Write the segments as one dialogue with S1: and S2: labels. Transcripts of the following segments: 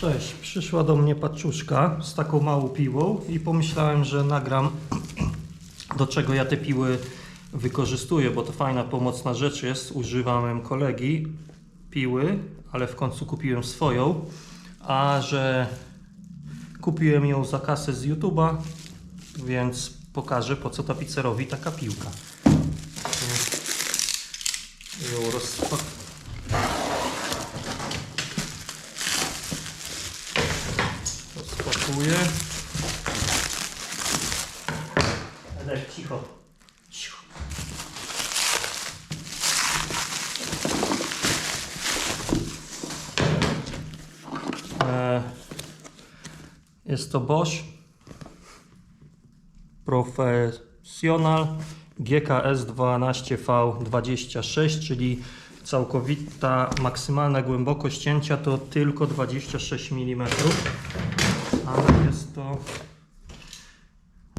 S1: Cześć, przyszła do mnie paczuszka z taką małą piłą i pomyślałem, że nagram do czego ja te piły wykorzystuję, bo to fajna, pomocna rzecz jest. Używałem kolegi piły, ale w końcu kupiłem swoją, a że kupiłem ją za kasę z YouTube'a, więc pokażę po co tapicerowi taka piłka. Ją rozpak rozpakuję. Edek, cicho. Cicho. E, Jest to Bosch Professional GKS 12V26, czyli całkowita maksymalna głębokość cięcia to tylko 26 mm, jest to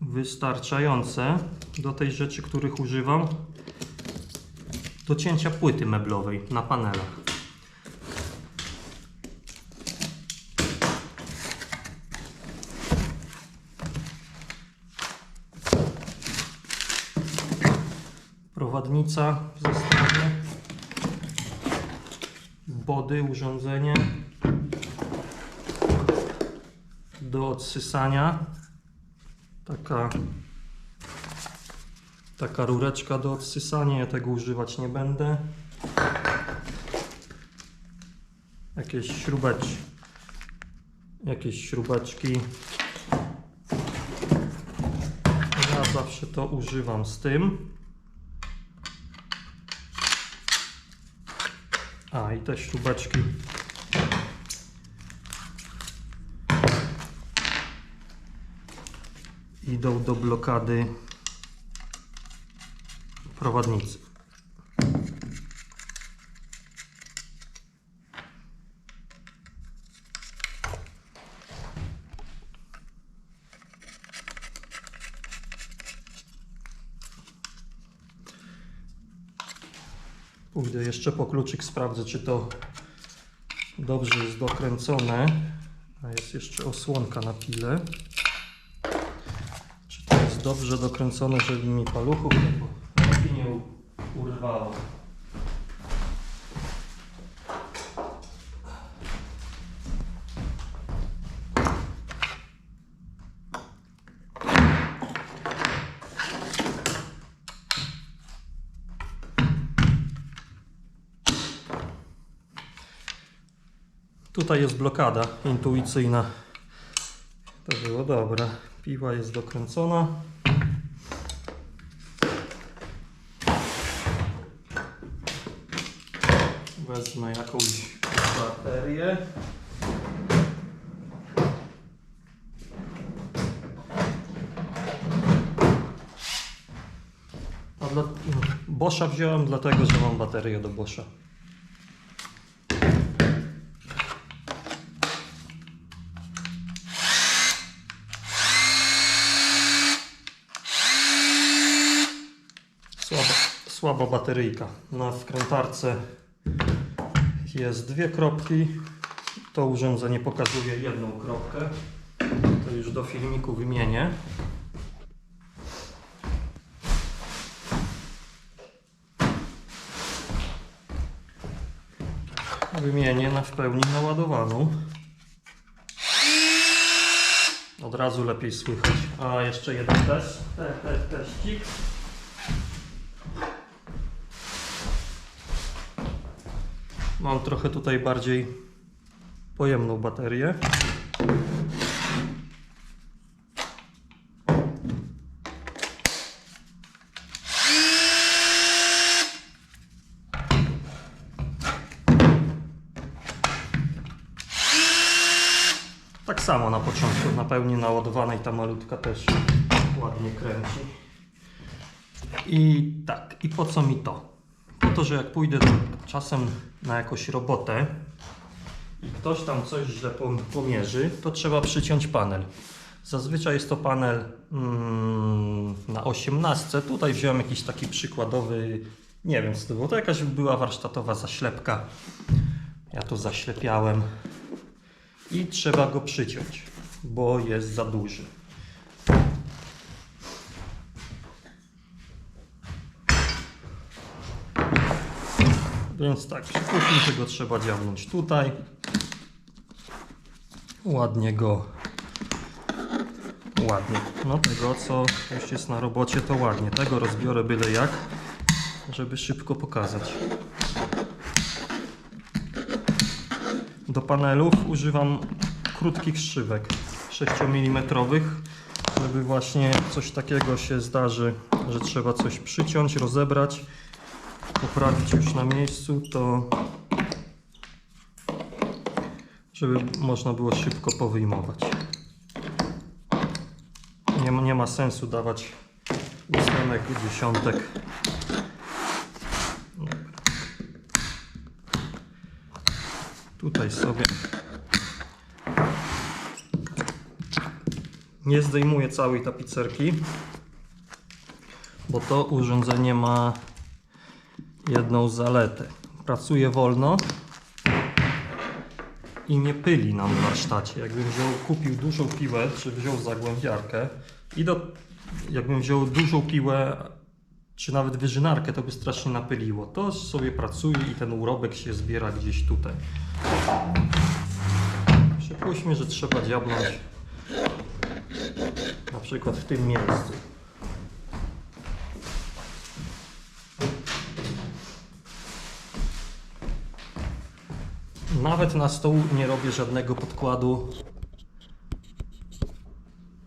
S1: wystarczające. Do tej rzeczy, których używam do cięcia płyty meblowej na panelach. Prowadnica w zestawie, body, urządzenie do odsysania, taka taka rureczka do odsysania, ja tego używać nie będę. Jakieś śrubeczki. Jakieś śrubeczki. Ja zawsze to używam z tym. A i te śrubeczki. Idą do blokady prowadnicy. Pójdę jeszcze po kluczyk, sprawdzę czy to dobrze jest dokręcone. A jest jeszcze osłonka na pile. Dobrze dokręcone, żeby mi paluchów nie urwało. Tutaj jest blokada intuicyjna. To było dobre. Piła jest dokręcona. Wezmę jakąś baterię. A dla... Wziąłem dlatego, że mam baterię do Boscha. Słaba, słaba bateryjka. Na wkrętarce jest dwie kropki. To urządzenie pokazuje jedną kropkę. To już do filmiku wymienię. Wymienię na w pełni naładowaną. Od razu lepiej słychać. A jeszcze jeden test. Te, te. Mam trochę tutaj bardziej pojemną baterię. Tak samo na początku, na pełni naładowanej ta malutka też ładnie kręci. I tak, i po co mi to? To, że jak pójdę czasem na jakąś robotę i ktoś tam coś źle pom- pomierzy, to trzeba przyciąć panel. Zazwyczaj jest to panel mm, na 18. Tutaj wziąłem jakiś taki przykładowy, nie wiem to było, to jakaś była warsztatowa zaślepka. Ja to zaślepiałem i trzeba go przyciąć, bo jest za duży. Więc tak, przypuśćmy, że go trzeba dziabnąć tutaj. Ładnie go. Ładnie. No tego, co już jest na robocie, to ładnie. Tego rozbiorę byle jak, żeby szybko pokazać. Do panelów używam krótkich szybek 6 mm, żeby właśnie coś takiego się zdarzy, że trzeba coś przyciąć, rozebrać, poprawić już na miejscu, to żeby można było szybko powyjmować. Nie, nie ma sensu dawać ósemek, dziesiątek. Tutaj sobie nie zdejmuję całej tapicerki, bo to urządzenie ma jedną zaletę. Pracuje wolno i nie pyli nam w warsztacie. Jakbym wziął, kupił dużą piłę, czy wziął zagłębiarkę i do, jakbym wziął dużą piłę, czy nawet wyżynarkę, to by strasznie napyliło. To sobie pracuje i ten urobek się zbiera gdzieś tutaj. Przypuśćmy, że trzeba dziabnąć na przykład w tym miejscu. Nawet na stół nie robię żadnego podkładu.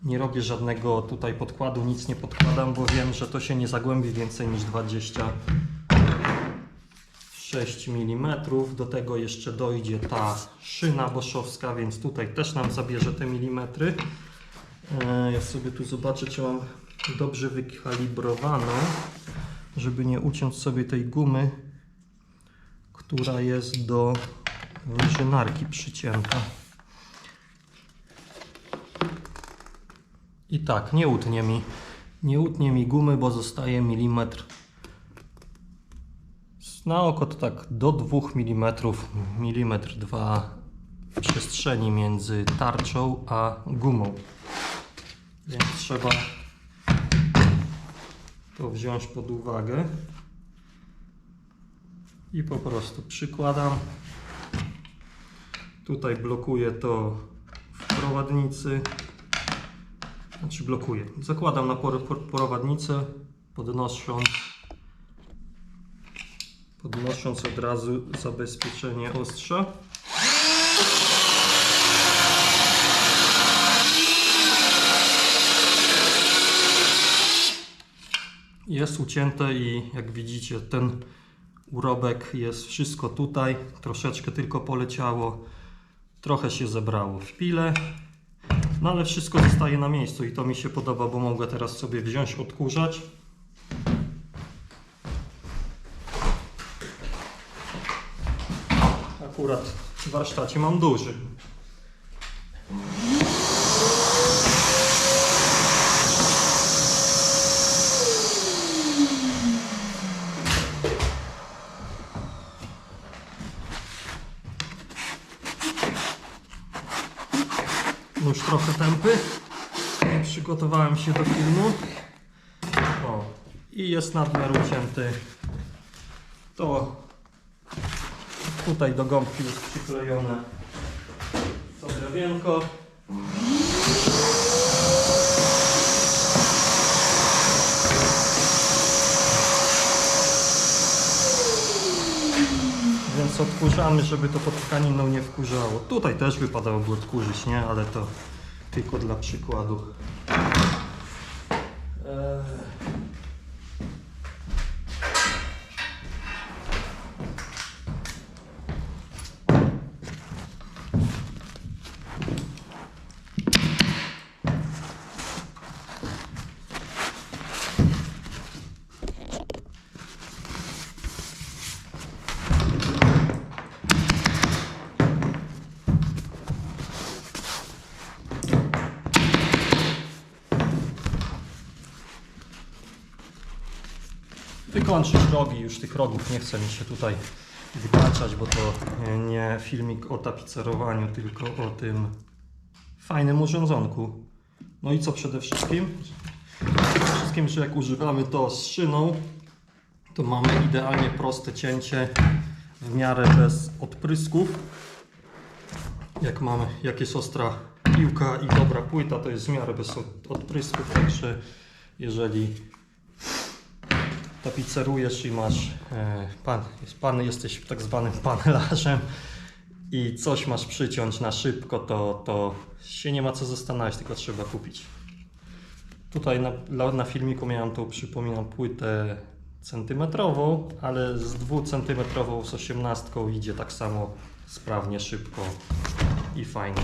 S1: Nie robię żadnego tutaj podkładu, nic nie podkładam, bo wiem, że to się nie zagłębi więcej niż 26 mm. Do tego jeszcze dojdzie ta szyna boszowska, więc tutaj też nam zabierze te milimetry. E, Ja sobie tu zobaczę, czy mam dobrze wykalibrowaną, żeby nie uciąć sobie tej gumy, która jest do wyżynarki przycięta. I tak, nie utnie mi, nie utnie mi gumy, bo zostaje milimetr. Na oko to tak do 2 mm, milimetr 2 przestrzeni między tarczą a gumą. Więc trzeba to wziąć pod uwagę. I po prostu przykładam. Tutaj blokuję to w prowadnicy. Znaczy blokuję. Zakładam na prowadnicę, podnosząc, podnosząc od razu zabezpieczenie ostrza. Jest ucięte i jak widzicie ten urobek jest wszystko tutaj. Troszeczkę tylko poleciało. Trochę się zebrało w pile. No ale wszystko zostaje na miejscu i to mi się podoba, bo mogę teraz sobie wziąć, odkurzać. Akurat w warsztacie mam duży. Nóż trochę tępy. Przygotowałem się do filmu. O, i jest nadmiar ucięty. To tutaj do gąbki jest przyklejone to drewienko. Więc odkurzamy, żeby to pod tkaniną nie wkurzało. Tutaj też wypadałoby odkurzyć, nie? Ale to tylko dla przykładu. Eee. Wykończyć rogi, już tych rogów nie chce mi się tutaj wtaczać, bo to nie filmik o tapicerowaniu, tylko o tym fajnym urządzonku. No i co przede wszystkim? Przede wszystkim, że jak używamy to z szyną, to mamy idealnie proste cięcie w miarę bez odprysków. Jak mamy, jak jest ostra piłka i dobra płyta, to jest w miarę bez od- odprysków, także jeżeli tapicerujesz i masz e, pan, pan, jesteś tak zwanym panelarzem i coś masz przyciąć na szybko, to, to się nie ma co zastanawiać, tylko trzeba kupić. Tutaj na- na filmiku miałem tą, przypominam, płytę centymetrową, ale z dwucentymetrową z osiemnastką idzie tak samo sprawnie, szybko i fajnie.